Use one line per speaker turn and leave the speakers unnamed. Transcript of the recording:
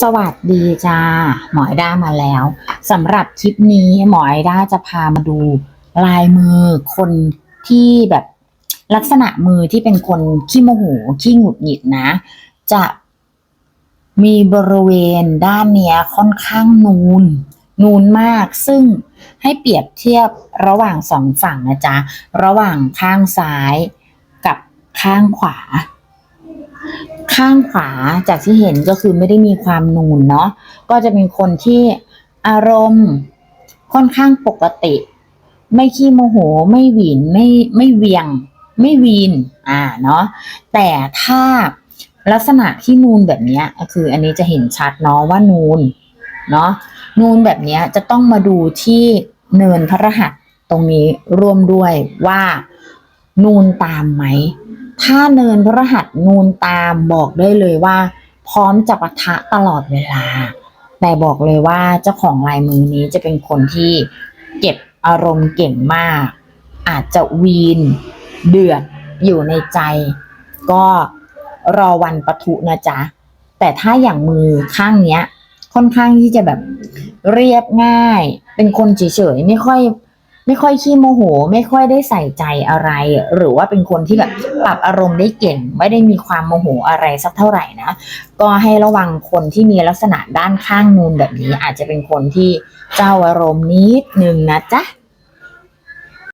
สวัสดีจ้า หมอได้ามาแล้วสำหรับคลิปนี้หมอได้าจะพามาดูลายมือคนที่แบบลักษณะมือที่เป็นคนขี้โมโหขี้หงุดหงิดนะ จะมีบริเวณด้านเนี้ยค่อนข้างนูน นูนมากซึ่งให้เปรียบเทียบระหว่างสองฝั่งนะจ๊ะ ระหว่างข้างซ้ายกับข้างขวา ข้างขวาจากที่เห็นก็คือไม่ได้มีความนูนเนาะก็จะเป็นคนที่อารมณ์ค่อนข้างปกติ ไม่ขี้โมโห ไม่หวีนไม่ไม่เวียง ไม่วีนอ่าเนาะแต่ถ้าลักษณะที่นูนแบบนี้ก็คืออันนี้จะเห็นชัดเนาะว่านูนเนาะนูนแบบนี้จะต้องมาดูที่เนินพระรหัสตรงนี้ร่วมด้วยว่านูนตามไหม ถ้าเนินพระหัสนูนตามบอกได้เลยว่า พร้อมจะปะทะตลอดเวลา แต่บอกเลยว่าเจ้าของลายมือนี้จะเป็นคนที่เก็บอารมณ์เก่งมาก อาจจะวีน เดือดอยู่ในใจ ก็รอวันปะทุนะจ๊ะ แต่ถ้าอย่างมือข้างเนี้ย ค่อนข้างที่จะแบบเรียบง่าย เป็นคนเฉยๆไม่ค่อย ไม่ค่อยขี้โมโห ไม่ค่อยได้ใส่ใจอะไร หรือว่าเป็นคนที่แบบปรับอารมณ์ได้เก่ง ไม่ได้มีความโมโหอะไรสักเท่าไหร่นะ ก็ให้ระวังคนที่มีลักษณะด้านข้างนูนแบบนี้อาจจะเป็นคนที่เจ้าอารมณ์นิดนึงนะจ๊ะ